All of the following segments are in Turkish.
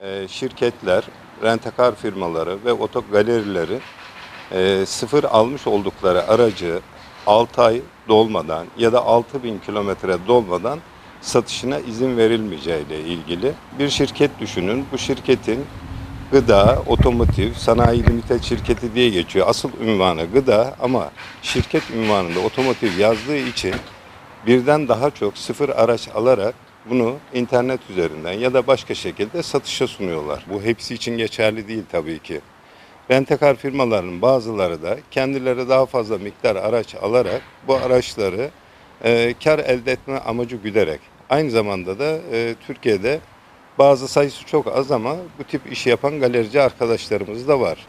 e, şirketler, rentekar firmaları ve otogalerileri e, sıfır almış oldukları aracı 6 ay dolmadan ya da 6000 kilometre dolmadan satışına izin verilmeyeceği ile ilgili bir şirket düşünün. Bu şirketin gıda, otomotiv, sanayi limited şirketi diye geçiyor. Asıl ünvanı gıda ama şirket ünvanında otomotiv yazdığı için birden daha çok sıfır araç alarak bunu internet üzerinden ya da başka şekilde satışa sunuyorlar. Bu hepsi için geçerli değil tabii ki. Rentekar firmalarının bazıları da kendileri daha fazla miktar araç alarak bu araçları e, kar elde etme amacı güderek aynı zamanda da e, Türkiye'de bazı sayısı çok az ama bu tip iş yapan galerici arkadaşlarımız da var.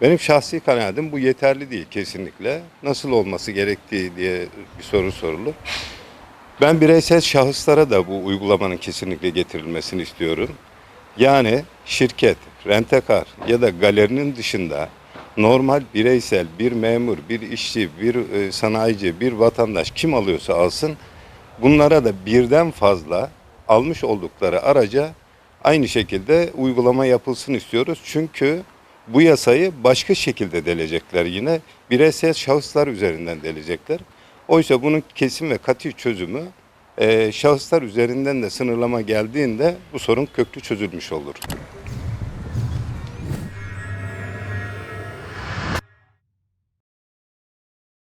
Benim şahsi kanaatim bu yeterli değil kesinlikle. Nasıl olması gerektiği diye bir soru sorulur. Ben bireysel şahıslara da bu uygulamanın kesinlikle getirilmesini istiyorum. Yani şirket, rentekar ya da galerinin dışında normal bireysel bir memur, bir işçi, bir e, sanayici, bir vatandaş kim alıyorsa alsın bunlara da birden fazla almış oldukları araca aynı şekilde uygulama yapılsın istiyoruz. Çünkü bu yasayı başka şekilde delecekler yine bireysel şahıslar üzerinden delecekler. Oysa bunun kesin ve katı çözümü e, şahıslar üzerinden de sınırlama geldiğinde bu sorun köklü çözülmüş olur.